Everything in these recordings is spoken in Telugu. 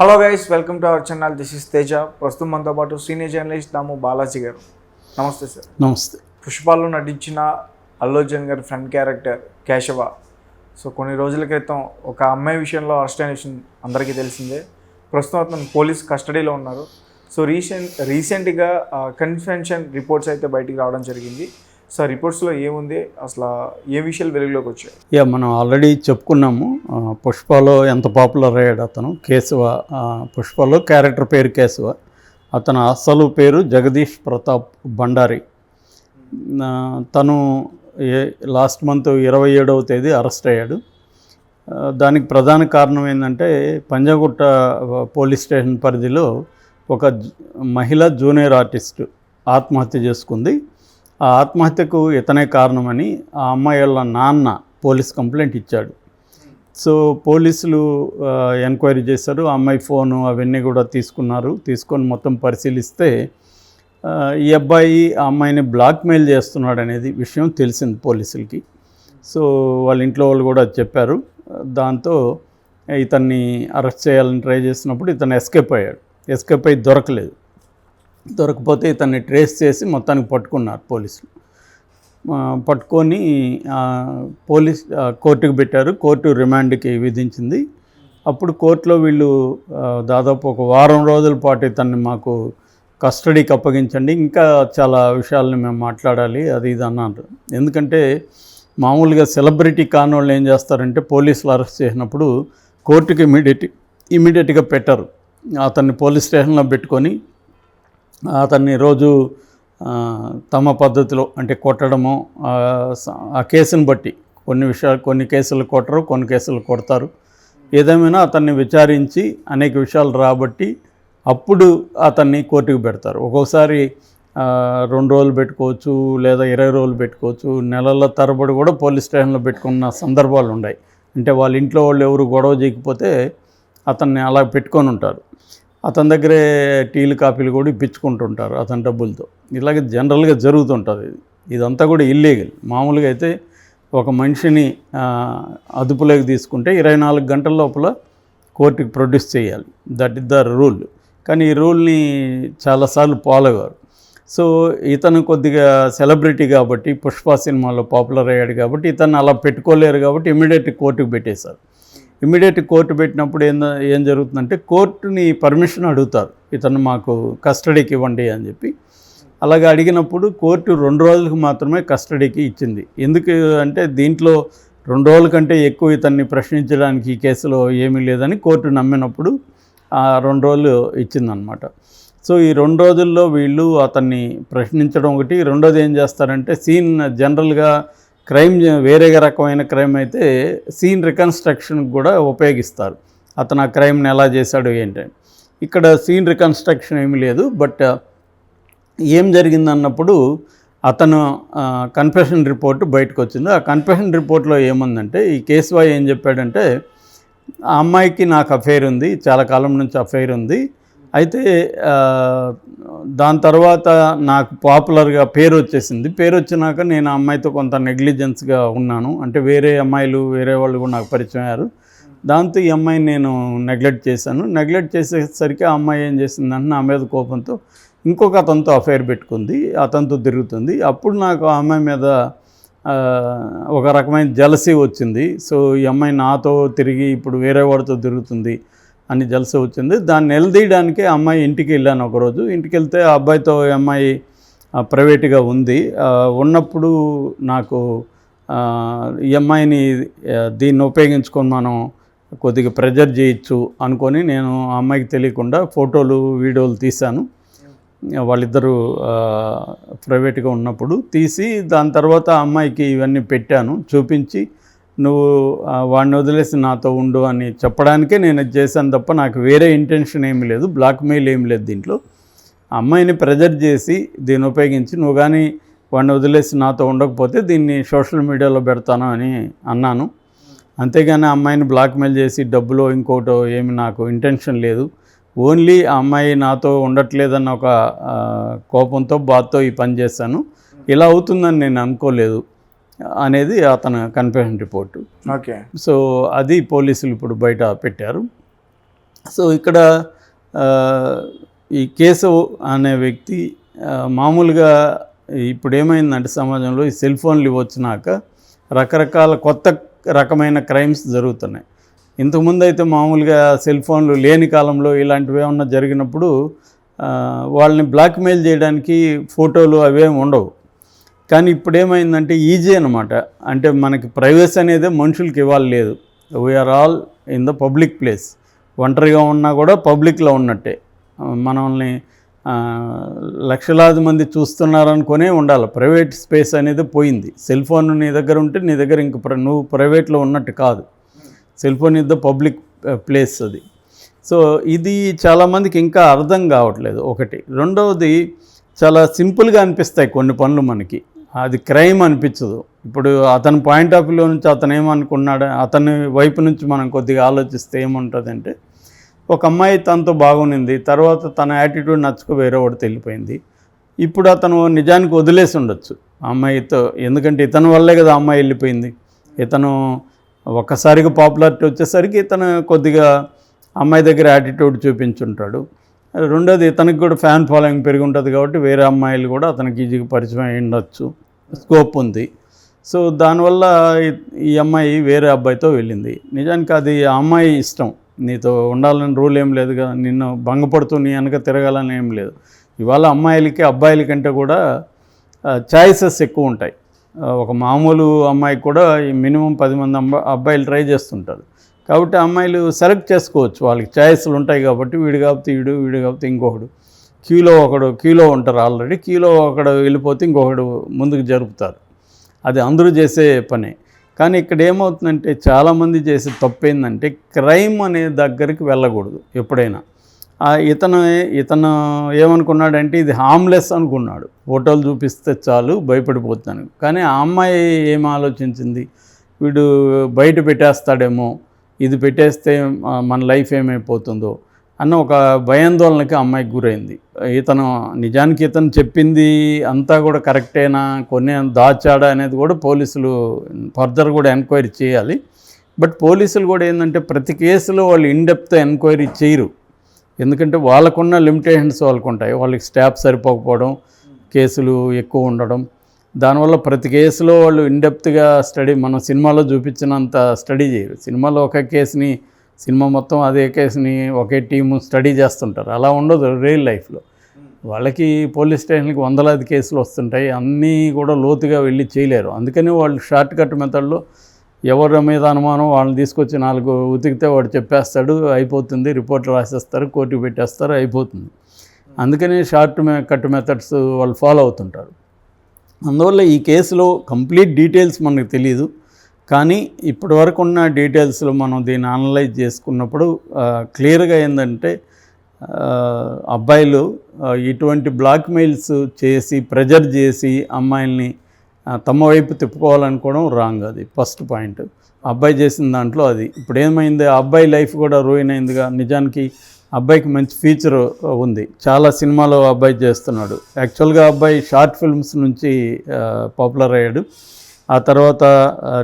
Hello guys welcome to our channel this is Teja ప్రస్తుతం మనతో పాటు సీనియర్ జర్నలిస్ట్ దాము బాలాజీ గారు. నమస్తే సార్ నమస్తే. పుష్పాల్లో నటించిన అల్లు అర్జున్ గారి ఫ్రెండ్ క్యారెక్టర్ కేశవ. సో కొన్ని రోజుల క్రితం ఒక అమ్మాయి విషయంలో అరెస్ట్ అయిన విషయం అందరికీ తెలిసిందే. ప్రస్తుతం అతను పోలీస్ కస్టడీలో ఉన్నారు. సో రీసెంట్ రీసెంట్గా కన్ఫెన్షన్ రిపోర్ట్స్ అయితే బయటికి రావడం జరిగింది. సో రిపోర్ట్స్లో ఏముంది? అసలు ఏ విషయాలు వెలుగులోకి వచ్చాయి? యా మనం ఆల్రెడీ చెప్పుకున్నాము పుష్పలో ఎంత పాపులర్ అయ్యాడు అతను కేశవ పుష్పలో క్యారెక్టర్ పేరు కేశవ అతను అసలు పేరు జగదీష్ ప్రతాప్ బండారి తను ఏ లాస్ట్ మంత్ ఇరవై ఏడవ తేదీ అరెస్ట్ అయ్యాడు. దానికి ప్రధాన కారణం ఏంటంటే పంజాగుట్ట పోలీస్ స్టేషన్ పరిధిలో ఒక మహిళ జూనియర్ ఆర్టిస్ట్ ఆత్మహత్య చేసుకుంది. ఆ ఆత్మహత్యకు ఇతనే కారణమని ఆ అమ్మాయి వాళ్ళ నాన్న పోలీస్ కంప్లైంట్ ఇచ్చాడు. సో పోలీసులు ఎంక్వైరీ చేశారు. ఆ అమ్మాయి ఫోను అవన్నీ కూడా తీసుకున్నారు. తీసుకొని మొత్తం పరిశీలిస్తే ఈ అబ్బాయి ఆ అమ్మాయిని బ్లాక్మెయిల్ చేస్తున్నాడు అనేది విషయం తెలిసింది పోలీసులకి. సో వాళ్ళ ఇంట్లో వాళ్ళు కూడా చెప్పారు. దాంతో ఇతన్ని అరెస్ట్ చేయాలని ట్రై చేసినప్పుడు ఇతను ఎస్కేప్ అయ్యాడు. ఎస్కేప్ అయ్యి దొరకలేదు. దొరకపోతే ఇతన్ని ట్రేస్ చేసి మొత్తానికి పట్టుకున్నారు పోలీసులు. పట్టుకొని పోలీస్ కోర్టుకు పెట్టారు. కోర్టు రిమాండ్కి విధించింది. అప్పుడు కోర్టులో వీళ్ళు దాదాపు ఒక వారం రోజుల పాటు ఇతన్ని మాకు కస్టడీకి అప్పగించండి. ఇంకా చాలా విషయాలని మేము మాట్లాడాలి అది ఇది అన్నారు. ఎందుకంటే మామూలుగా సెలబ్రిటీ కాని వాళ్ళు ఏం చేస్తారంటే పోలీసులు అరెస్ట్ చేసినప్పుడు కోర్టుకి ఇమీడియట్ ఇమీడియట్గా పెట్టరు. అతన్ని పోలీస్ స్టేషన్లో పెట్టుకొని అతన్ని రోజు తమ పద్ధతిలో అంటే కొట్టడము ఆ, కేసును కేసుని బట్టి. కొన్ని విషయాలు కొన్ని కేసులు కొట్టరు కొన్ని కేసులు కొడతారు. ఏదేమైనా అతన్ని విచారించి అనేక విషయాలు రాబట్టి అప్పుడు అతన్ని కోర్టుకు పెడతారు. ఒక్కోసారి రెండు రోజులు పెట్టుకోవచ్చు లేదా ఇరవై రోజులు పెట్టుకోవచ్చు. నెలల తరబడి కూడా పోలీస్ స్టేషన్లో పెట్టుకున్న సందర్భాలు ఉన్నాయి అంటే వాళ్ళ ఇంట్లో వాళ్ళు ఎవరు గొడవ చేయకపోతే అతన్ని అలా పెట్టుకొని ఉంటారు. అతని దగ్గరే టీలు కాఫీలు కూడా ఇప్పించుకుంటుంటారు అతని డబ్బులతో. ఇలాగే జనరల్గా జరుగుతుంటుంది ఇది. ఇదంతా కూడా ఇల్లీగల్ మామూలుగా అయితే ఒక మనిషిని అదుపులోకి తీసుకుంటే ఇరవై నాలుగు గంటల లోపల కోర్టుకి ప్రొడ్యూస్ చేయాలి. దట్ ఇస్ ద రూల్ కానీ ఈ రూల్ని చాలాసార్లు ఫాలో అయ్యారు. సో ఇతను కొద్దిగా సెలబ్రిటీ కాబట్టి పుష్ప సినిమాలో పాపులర్ అయ్యాడు కాబట్టి ఇతను అలా పెట్టుకోలేరు కాబట్టి ఇమీడియట్ కోర్టుకు పెట్టేశారు. ఇమీడియట్ కోర్టు పెట్టినప్పుడు ఏం ఏం జరుగుతుందంటే కోర్టుని పర్మిషన్ అడుగుతారు. ఇతను మాకు కస్టడీకి ఇవ్వండి అని చెప్పి. అలాగే అడిగినప్పుడు కోర్టు రెండు రోజులకు మాత్రమే కస్టడీకి ఇచ్చింది. ఎందుకు అంటే దీంట్లో రెండు రోజుల కంటే ఎక్కువ ఇతన్ని ప్రశ్నించడానికి ఈ కేసులో ఏమీ లేదని కోర్టు నమ్మినప్పుడు ఆ రెండు రోజులు ఇచ్చిందనమాట. సో ఈ రెండు రోజుల్లో వీళ్ళు అతన్ని ప్రశ్నించడం ఒకటి. రెండోది ఏం చేస్తారంటే సీన్ జనరల్గా క్రైమ్ వేరే రకమైన క్రైమ్ అయితే సీన్ రికన్స్ట్రక్షన్ కూడా ఉపయోగిస్తారు. అతను ఆ క్రైమ్ని ఎలా చేశాడు ఏంటని ఇక్కడ సీన్ రికన్స్ట్రక్షన్ ఏమీ లేదు బట్ ఏం జరిగింది అన్నప్పుడు అతను కన్ఫెషన్ రిపోర్ట్ బయటకు వచ్చింది ఆ కన్ఫెషన్ రిపోర్ట్లో ఏముందంటే ఈ కేసువాయ్ ఏం చెప్పాడంటే ఆ అమ్మాయికి నాకు అఫైర్ ఉంది చాలా కాలం నుంచి అఫైర్ ఉంది అయితే దాని తర్వాత నాకు పాపులర్గా పేరు వచ్చేసింది పేరు వచ్చినాక నేను ఆ అమ్మాయితో కొంత నెగ్లిజెన్స్గా ఉన్నాను. అంటే వేరే అమ్మాయిలు వేరే వాళ్ళు కూడా నాకు పరిచయం అయ్యారు. దాంతో ఈ అమ్మాయిని నేను నెగ్లెక్ట్ చేశాను. నెగ్లెక్ట్ చేసేసరికి ఆ అమ్మాయి ఏం చేసిందంటే నా మీద కోపంతో ఇంకొక అతనితో అఫైర్ పెట్టుకుంది. అతనితో తిరుగుతుంది. అప్పుడు నాకు ఆ అమ్మాయి మీద ఒక రకమైన జలసీ వచ్చింది. సో ఈ అమ్మాయి నాతో తిరిగి ఇప్పుడు వేరే వాడితో తిరుగుతుంది. అని జలస వచ్చింది. దాన్ని నిలదీయడానికి అమ్మాయి ఇంటికి వెళ్ళాను ఒకరోజు. ఇంటికి వెళ్తే ఆ అబ్బాయితో అమ్మాయి ప్రైవేట్గా ఉంది. ఉన్నప్పుడు నాకు ఈ అమ్మాయిని దీన్ని ఉపయోగించుకొని మనం కొద్దిగా ప్రెజర్ చేయొచ్చు అనుకొని నేను ఆ అమ్మాయికి తెలియకుండా ఫోటోలు వీడియోలు తీశాను. వాళ్ళిద్దరూ ప్రైవేట్గా ఉన్నప్పుడు తీసి దాని తర్వాత అమ్మాయికి ఇవన్నీ పెట్టాను. చూపించి నువ్వు వాడిని వదిలేసి నాతో ఉండు అని చెప్పడానికే నేను చేశాను తప్ప నాకు వేరే ఇంటెన్షన్ ఏమీ లేదు బ్లాక్మెయిల్ ఏమి లేదు దీంట్లో. అమ్మాయిని ప్రెజర్ చేసి దీన్ని ఉపయోగించి నువ్వు కానీ వాడిని వదిలేసి నాతో ఉండకపోతే దీన్ని సోషల్ మీడియాలో పెడతాను అని అన్నాను. అంతేగాని అమ్మాయిని బ్లాక్మెయిల్ చేసి డబ్బులో ఇంకోటో ఏమి నాకు ఇంటెన్షన్ లేదు. ఓన్లీ ఆ అమ్మాయి నాతో ఉండట్లేదన్న ఒక కోపంతో బాధతో ఈ పని చేశాను. ఇలా అవుతుందని నేను అనుకోలేదు. అనేది అతని కన్ఫెషన్ రిపోర్టు. ఓకే. సో అది పోలీసులు ఇప్పుడు బయట పెట్టారు. సో ఇక్కడ ఈ కేశవ్ అనే వ్యక్తి మామూలుగా ఇప్పుడు ఏమైందంటే సమాజంలో ఈ సెల్ ఫోన్లు వచ్చినాక రకరకాల కొత్త రకమైన క్రైమ్స్ జరుగుతున్నాయి. ఇంతకుముందు అయితే మామూలుగా సెల్ ఫోన్లు లేని కాలంలో ఇలాంటివి ఏమన్నా జరిగినప్పుడు వాళ్ళని బ్లాక్మెయిల్ చేయడానికి ఫోటోలు అవేమి ఉండవు. కానీ ఇప్పుడు ఏమైందంటే ఈజీ అనమాట అంటే మనకి ప్రైవసీ అనేది మనుషులకి ఇవ్వాలి లేదు. We are all in the public place ఒంటరిగా ఉన్నా కూడా పబ్లిక్లో ఉన్నట్టే. మనల్ని లక్షలాది మంది చూస్తున్నారనుకునే ఉండాలి. ప్రైవేట్ స్పేస్ అనేది పోయింది. సెల్ ఫోన్ నీ దగ్గర ఉంటే నీ దగ్గర ఇంక నువ్వు ప్రైవేట్లో ఉన్నట్టు కాదు. Cell phone is the public place అది. సో ఇది చాలామందికి ఇంకా అర్థం కావట్లేదు. ఒకటి. రెండవది చాలా సింపుల్గా అనిపిస్తాయి కొన్ని పనులు మనకి. అది క్రైమ్ అనిపించదు. ఇప్పుడు అతని పాయింట్ ఆఫ్ వ్యూ నుంచి అతను ఏమనుకున్నాడు అతని వైపు నుంచి మనం కొద్దిగా ఆలోచిస్తే ఏముంటుందంటే ఒక అమ్మాయి తనతో బాగునింది తర్వాత తన యాటిట్యూడ్ నచ్చుకు వేరే ఒకటి వెళ్ళిపోయింది. ఇప్పుడు అతను నిజానికి వదిలేసి ఉండొచ్చు. అమ్మాయితో ఎందుకంటే ఇతని వల్లే కదా అమ్మాయి వెళ్ళిపోయింది. ఇతను ఒక్కసారిగా పాపులారిటీ వచ్చేసరికి ఇతను కొద్దిగా అమ్మాయి దగ్గర యాటిట్యూడ్ చూపించుంటాడు. రెండోది ఇతనికి కూడా ఫ్యాన్ ఫాలోయింగ్ పెరిగి ఉంటుంది కాబట్టి వేరే అమ్మాయిలు కూడా అతనికి ఈజీగా పరిచయం అయి ఉండొచ్చు. స్కోప్ ఉంది. సో దానివల్ల ఈ- అమ్మాయి వేరే అబ్బాయితో వెళ్ళింది. నిజానికి అది ఆ అమ్మాయి ఇష్టం. నీతో ఉండాలని రూల్ ఏం లేదు నిన్ను భంగపడుతూ నీ వెనక తిరగాలని ఏం లేదు. ఇవాళ అమ్మాయిలకి అబ్బాయిల కంటే కూడా ఛాయిసెస్ ఎక్కువ ఉంటాయి. ఒక మామూలు అమ్మాయికి కూడా మినిమం పది మంది అబ్బా అబ్బాయిలు ట్రై చేస్తుంటారు. కాబట్టి అమ్మాయిలు సెలెక్ట్ చేసుకోవచ్చు. వాళ్ళకి ఛాయిస్లు ఉంటాయి కాబట్టి వీడు కాబట్టి వీడు వీడు కాబట్టి ఇంకొకడు. క్యూలో ఒకడు క్యూలో ఉంటారు ఆల్రెడీ. క్యూలో ఒకడు వెళ్ళిపోతే ఇంకొకడు ముందుకు జరుపుతారు. అది అందరూ చేసే పనే. కానీ ఇక్కడ ఏమవుతుందంటే చాలామంది చేసే తప్పు ఏంటంటే క్రైమ్ అనే దగ్గరికి వెళ్ళకూడదు ఎప్పుడైనా. ఇతను ఇతను ఏమనుకున్నాడంటే ఇది హామ్లెస్ అనుకున్నాడు. ఫోటోలు చూపిస్తే చాలు భయపడిపోతాను. కానీ ఆ అమ్మాయి ఏం ఆలోచించింది? వీడు బయట పెట్టేస్తాడేమో. ఇది పెట్టేస్తే మన లైఫ్ ఏమైపోతుందో. అన్న ఒక భయాందోళనకి అమ్మాయికి గురైంది. ఇతను నిజానికి ఇతను చెప్పింది అంతా కూడా కరెక్టేనా కొన్ని దాచాడా అనేది కూడా పోలీసులు ఫర్దర్ కూడా ఎంక్వైరీ చేయాలి. బట్ పోలీసులు కూడా ఏంటంటే ప్రతి కేసులో వాళ్ళు ఇన్డెప్త్ ఎంక్వైరీ చేయరు. ఎందుకంటే వాళ్ళకున్న లిమిటేషన్స్ వాళ్ళకు ఉంటాయి వాళ్ళకి స్టాఫ్ సరిపోకపోవడం కేసులు ఎక్కువ ఉండడం. దానివల్ల ప్రతి కేసులో వాళ్ళు ఇన్డెప్త్గా స్టడీ మనం సినిమాలో చూపించినంత స్టడీ చేయరు. సినిమాలో ఒక కేసుని సినిమా మొత్తం అదే కేసుని ఒకే టీము స్టడీ చేస్తుంటారు. అలా ఉండదు రియల్ లైఫ్లో. వాళ్ళకి పోలీస్ స్టేషన్కి వందలాది కేసులు వస్తుంటాయి. అన్నీ కూడా లోతుగా వెళ్ళి చేయలేరు. అందుకని వాళ్ళు షార్ట్ కట్ మెథడ్లో ఎవరి మీద అనుమానం వాళ్ళని తీసుకొచ్చి నాలుగు ఉతికితే వాడు చెప్పేస్తాడు అయిపోతుంది. రిపోర్ట్ రాసేస్తారు కోర్టుకు పెట్టేస్తారు అయిపోతుంది. అందుకని షార్ట్ కట్ మెథడ్స్ వాళ్ళు ఫాలో అవుతుంటారు. అందువల్ల ఈ కేసులో కంప్లీట్ డీటెయిల్స్ మనకు తెలియదు కానీ ఇప్పటివరకు ఉన్న డీటెయిల్స్లో మనం దీన్ని అనలైజ్ చేసుకున్నప్పుడు క్లియర్గా ఏంటంటే అబ్బాయిలు ఇటువంటి బ్లాక్మెయిల్స్ చేసి ప్రెజర్ చేసి అమ్మాయిల్ని తమ వైపు తిప్పుకోవాలనుకోవడం రాంగ్ అది ఫస్ట్ పాయింట్. అబ్బాయి చేసిన దాంట్లో అది. ఇప్పుడు ఏమైంది? ఆ అబ్బాయి లైఫ్ కూడా రూయిన్ అయిందిగా. నిజానికి అబ్బాయికి మంచి ఫీచర్ ఉంది. చాలా సినిమాలో అబ్బాయి చేస్తున్నాడు. యాక్చువల్గా అబ్బాయి షార్ట్ ఫిల్మ్స్ నుంచి పాపులర్ అయ్యాడు. ఆ తర్వాత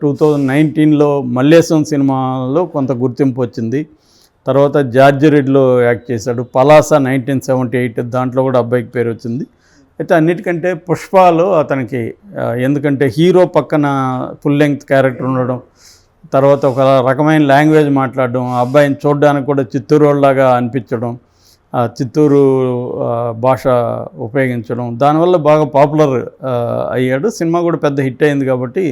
టూ థౌజండ్ నైన్టీన్లో మల్లేశం సినిమాలో కొంత గుర్తింపు వచ్చింది. తర్వాత జార్జ్ రెడ్లో యాక్ట్ చేశాడు. పలాస నైన్టీన్ సెవెంటీ ఎయిట్ దాంట్లో కూడా అబ్బాయికి పేరు వచ్చింది. అయితే అన్నిటికంటే పుష్పాలో అతనికి ఎందుకంటే హీరో పక్కన ఫుల్ లెంగ్త్ క్యారెక్టర్ ఉండడం తర్వాత ఒక రకమైన లాంగ్వేజ్ మాట్లాడడం ఆ అబ్బాయిని చూడడానికి కూడా చిత్తూరు అనిపించడం చిత్తూరు భాష ఉపయోగించడం. దానివల్ల బాగా పాపులర్ అయ్యాడు. సినిమా కూడా పెద్ద హిట్ అయింది కాబట్టి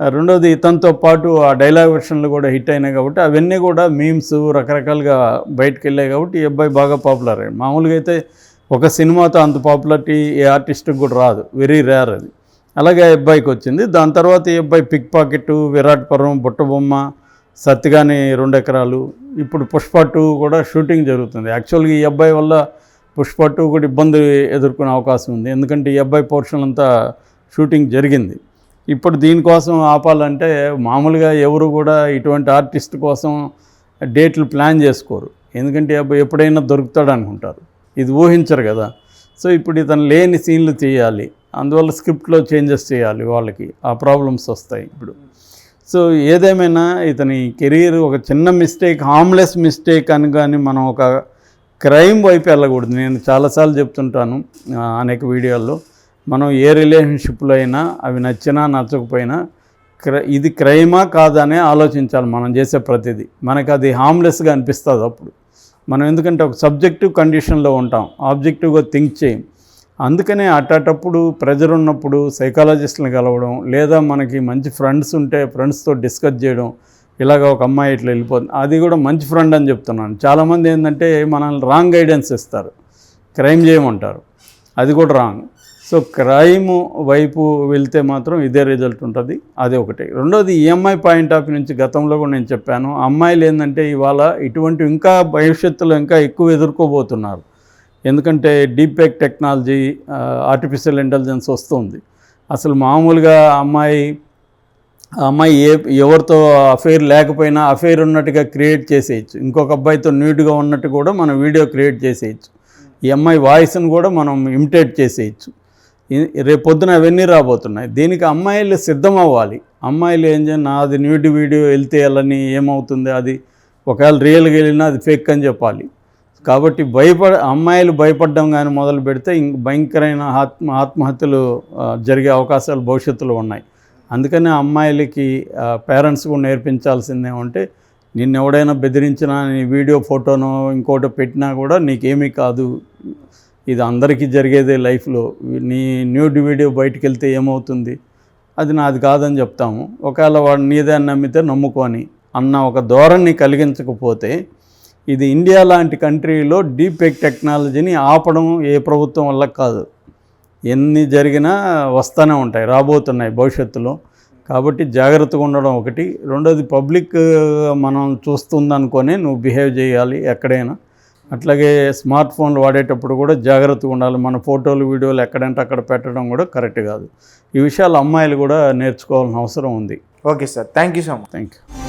రెండోది ఇతనితో పాటు ఆ డైలాగ్ వెర్షన్లు కూడా హిట్ అయినాయి కాబట్టి అవన్నీ కూడా మీమ్స్ రకరకాలుగా బయటకు వెళ్ళాయి కాబట్టి ఈ అబ్బాయి బాగా పాపులర్ అయ్యాడు. మామూలుగా అయితే ఒక సినిమాతో అంత పాపులారిటీ ఏ ఆర్టిస్ట్కి కూడా రాదు. వెరీ రేర్ అది. అలాగే ఆ అబ్బాయికి వచ్చింది. దాని తర్వాత ఈ అబ్బాయి పిక్ పాకెట్ విరాట్ పర్వం బుట్టబొమ్మ సత్తిగాని రెండు ఎకరాలు ఇప్పుడు పుష్ప టూ కూడా షూటింగ్ జరుగుతుంది. యాక్చువల్గా ఈ అబ్బాయి వల్ల పుష్ప టూ కూడా ఇబ్బంది ఎదుర్కొనే అవకాశం ఉంది. ఎందుకంటే ఈ అబ్బాయి పోర్షన్ అంతా షూటింగ్ జరిగింది. ఇప్పుడు దీనికోసం ఆపాలంటే మామూలుగా ఎవరు కూడా ఇటువంటి ఆర్టిస్ట్ కోసం డేట్లు ప్లాన్ చేసుకోరు. ఎందుకంటే ఈ అబ్బాయి ఎప్పుడైనా దొరుకుతాడు అనుకుంటారు. ఇది ఊహించరు కదా. సో ఇప్పుడు ఇతను లేని సీన్లు తీయాలి. అందువల్ల స్క్రిప్ట్లో చేంజెస్ చేయాలి వాళ్ళకి. ఆ ప్రాబ్లమ్స్ వస్తాయి ఇప్పుడు. సో ఏదేమైనా ఇతని కెరీర్ ఒక చిన్న మిస్టేక్ హామ్లెస్ మిస్టేక్ అని కానీ మనం ఒక క్రైమ్ వైపు వెళ్ళకూడదు. నేను చాలాసార్లు చెప్తుంటాను అనేక వీడియోల్లో మనం ఏ రిలేషన్షిప్లో అయినా అవి నచ్చినా నచ్చకపోయినా క్ర ఇది క్రైమా కాదా ఆలోచించాలి మనం చేసే ప్రతిదీ. మనకు అది హామ్లెస్గా అనిపిస్తుంది అప్పుడు. మనం ఎందుకంటే ఒక సబ్జెక్టివ్ కండిషన్లో ఉంటాం ఆబ్జెక్టివ్గా థింక్ చేయం. అందుకనే అట్టేటప్పుడు ప్రెజర్ ఉన్నప్పుడు సైకాలజిస్ట్ని కలవడం లేదా మనకి మంచి ఫ్రెండ్స్ ఉంటే ఫ్రెండ్స్తో డిస్కస్ చేయడం ఇలాగ ఒక అమ్మాయి ఇట్లా వెళ్ళిపోతుంది. అది కూడా మంచి ఫ్రెండ్ అని చెప్తున్నాను. చాలామంది ఏంటంటే మనల్ని రాంగ్ గైడెన్స్ ఇస్తారు. క్రైమ్ చేయమంటారు. అది కూడా రాంగ్. సో క్రైమ్ వైపు వెళ్తే మాత్రం ఇదే రిజల్ట్ ఉంటుంది. అది ఒకటి. రెండోది ఈఎంఐ పాయింట్ ఆఫ్ నుంచి గతంలో కూడా నేను చెప్పాను. అమ్మాయిలు ఏంటంటే ఇవాళ ఇటువంటి ఇంకా భవిష్యత్తులో ఇంకా ఎక్కువ ఎదుర్కోబోతున్నారు. ఎందుకంటే డీపెక్ టెక్నాలజీ ఆర్టిఫిషియల్ ఇంటెలిజెన్స్ వస్తుంది. అసలు మామూలుగా అమ్మాయి అమ్మాయి ఏ ఎవరితో అఫైర్ లేకపోయినా అఫైర్ ఉన్నట్టుగా క్రియేట్ చేసేయచ్చు. ఇంకొక అబ్బాయితో నీట్గా ఉన్నట్టు కూడా మనం వీడియో క్రియేట్ చేసేయచ్చు. ఈ అమ్మాయి వాయిస్ని కూడా మనం ఇమిటేట్ చేసేయచ్చు. రేపొద్దున రేపు పొద్దున అవన్నీ రాబోతున్నాయి. దీనికి అమ్మాయిలు సిద్ధం అవ్వాలి అమ్మాయిలు ఏం చేయాలి? నాది న్యూడ్ వీడియో వెళ్తే వెళ్ళని ఏమవుతుంది? అది ఒకవేళ రియల్గా వెళ్ళినా అది ఫేక్ అని చెప్పాలి. కాబట్టి భయపడ అమ్మాయిలు భయపడడం కానీ మొదలు పెడితే ఇంక భయంకరమైన ఆత్మ ఆత్మహత్యలు జరిగే అవకాశాలు భవిష్యత్తులో ఉన్నాయి. అందుకనే అమ్మాయిలకి పేరెంట్స్ కూడా నేర్పించాల్సిందేమంటే నిన్ను ఎవడైనా బెదిరించినా నీ వీడియో ఫోటోనో ఇంకోటి పెట్టినా కూడా నీకేమీ కాదు. ఇది అందరికీ జరిగేదే లైఫ్లో. నీ న్యూడ్ వీడియో బయటకు వెళ్తే ఏమవుతుంది? అది నాది కాదని చెప్తాము. ఒకవేళ వాడు నీదే నమ్మితే నమ్ముకొని అన్న ఒక ధోరణి కలిగించకపోతే ఇది ఇండియా లాంటి కంట్రీలో డీప్ ఫేక్ టెక్నాలజీని ఆపడం ఏ ప్రభుత్వం వల్ల కాదు. ఎన్ని జరిగినా వస్తూనే ఉంటాయి రాబోతున్నాయి భవిష్యత్తులో. కాబట్టి జాగ్రత్తగా ఉండడం ఒకటి. రెండోది పబ్లిక్ మనం చూస్తుందనుకొని నువ్వు బిహేవ్ చేయాలి ఎక్కడైనా. అట్లాగే స్మార్ట్ ఫోన్లు వాడేటప్పుడు కూడా జాగ్రత్తగా ఉండాలి. మన ఫోటోలు వీడియోలు ఎక్కడంటే అక్కడ పెట్టడం కూడా కరెక్ట్ కాదు. ఈ విషయాలు అమ్మాయిలు కూడా నేర్చుకోవాల్సిన అవసరం ఉంది. Okay sir. Thank you so much. Thank you.